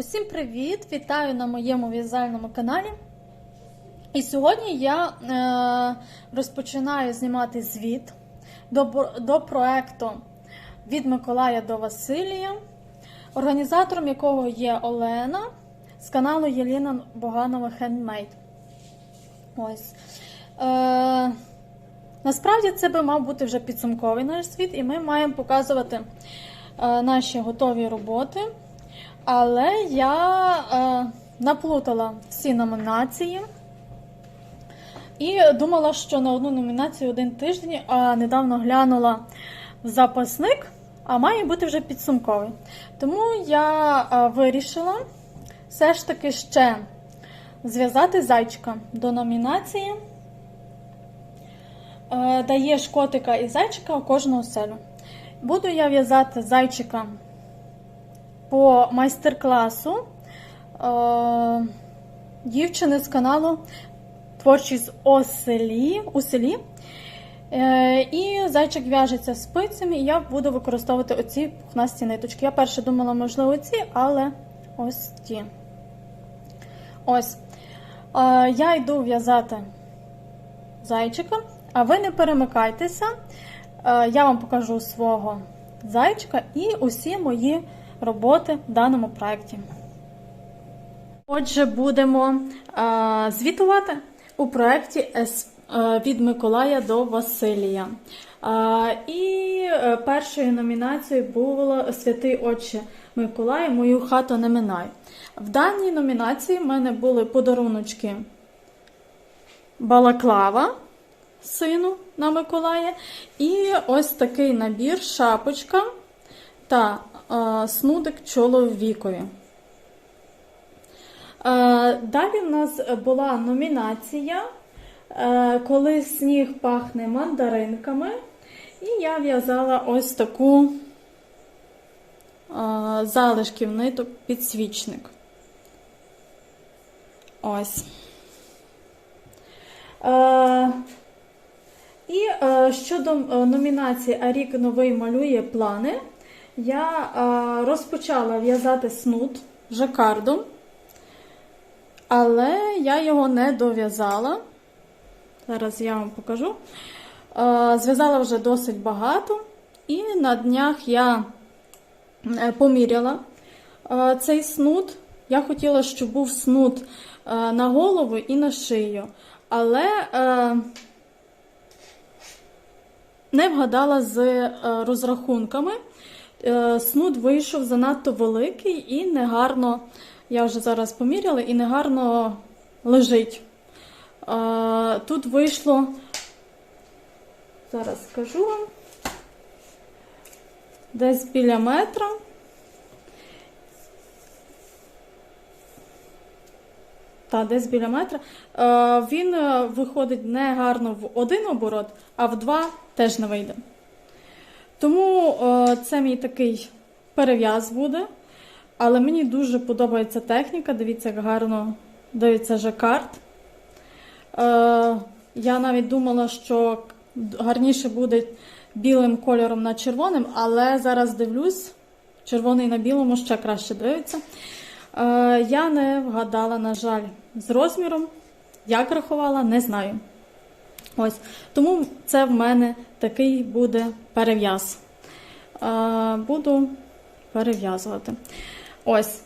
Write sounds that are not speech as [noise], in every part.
Привіт! Вітаю на моєму в'язальному каналі. І сьогодні я е, розпочинаю знімати звіт до, до проекту від Миколая до Василія, організатором якого є Олена з каналу Єліна Боганова Хендмейд. Ось. Е, насправді це би мав бути вже підсумковий наш звіт, і ми маємо показувати е, наші готові роботи. Але я е, наплутала всі номінації і думала, що на одну номінацію один тиждень, а недавно глянула запасник, а має бути вже підсумковий. Тому я е, вирішила все ж таки ще зв'язати зайчика до номінації. Е, даєш котика і зайчика у кожну оселю. Буду я в'язати зайчика по майстер-класу е, дівчини з каналу Творчість у селі. У селі. Е, і зайчик в'яжеться спицями, і я буду використовувати оці пухнасті ниточки. Я перше думала, можливо, ці, але ось ті. Ось. Е, я йду в'язати зайчика, а ви не перемикайтеся. Я вам покажу свого зайчика і усі мої роботи в даному проєкті. Отже, будемо е, звітувати у проєкті «Ес- е, від Миколая до Василія. Е, і е, першою номінацією було Святий Отче Миколай, мою хату не минай. В даній номінації в мене були подаруночки Балаклава сину на Миколая. І ось такий набір, шапочка та снудик чоловікові. Далі в нас була номінація, е, коли сніг пахне мандаринками. І я в'язала ось таку залишків ниток підсвічник. Ось. І е, щодо е, номінації А рік новий малює плани, я е, розпочала в'язати снуд жакардом, але я його не дов'язала. Зараз я вам покажу. Е, зв'язала вже досить багато, і на днях я е, поміряла е, цей снуд. Я хотіла, щоб був снуд е, на голову і на шию. Але е, не вгадала з е, розрахунками. Е, Снуд вийшов занадто великий і негарно, я вже зараз поміряла, і негарно лежить. Е, Тут вийшло, зараз скажу вам, десь біля метра. Та, десь біля метра. Е, він виходить не гарно в один оборот, а в два теж не вийде. Тому е, це мій такий перев'яз буде. Але мені дуже подобається техніка. Дивіться, як гарно дивиться жакард. Е, я навіть думала, що гарніше буде білим кольором на червоним, але зараз дивлюсь, червоний на білому ще краще дивиться. Е, я не вгадала, на жаль, з розміром. Як рахувала, не знаю. Ось. Тому це в мене такий буде перев'яз. Е, буду перев'язувати. Ось.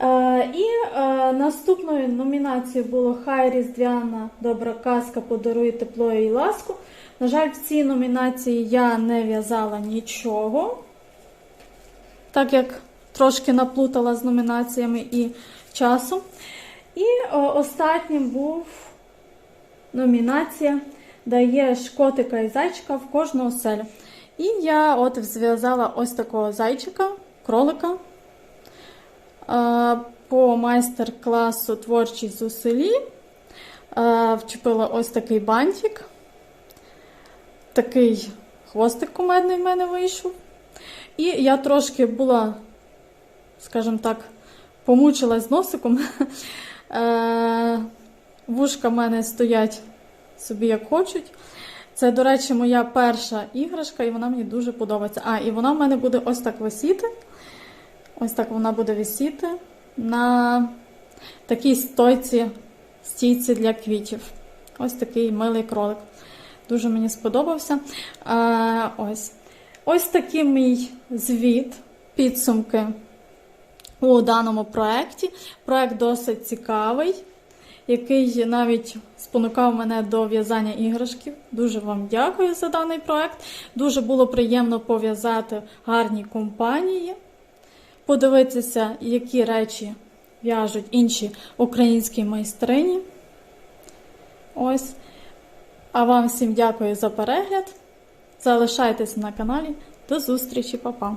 Е, і е, наступною номінацією було Хай Різдвяна добра казка подарує тепло і ласку. На жаль, в цій номінації я не в'язала нічого, так як трошки наплутала з номінаціями і часом. І останнім був номінація Даєш котика і зайчика в кожну оселю. І я от зв'язала ось такого зайчика, кролика. Е, По майстер-класу творчість у селі. Е, Вчепила ось такий бантик. Такий хвостик кумедний в мене вийшов. І я трошки була, скажімо так, помучилась носиком. [laughs] Е, Вушка в мене стоять собі як хочуть. Це, до речі, моя перша іграшка, і вона мені дуже подобається. А, і вона в мене буде ось так висіти. Ось так вона буде висіти на такій стойці, стійці для квітів. Ось такий милий кролик. Дуже мені сподобався. А, ось. ось такий мій звіт, підсумки у даному проєкті. Проєкт досить цікавий, який навіть спонукав мене до в'язання іграшків. Дуже вам дякую за даний проєкт. Дуже було приємно пов'язати гарні компанії, подивитися, які речі в'яжуть інші українські майстрині. Ось. А вам всім дякую за перегляд. Залишайтесь на каналі. До зустрічі, па-па!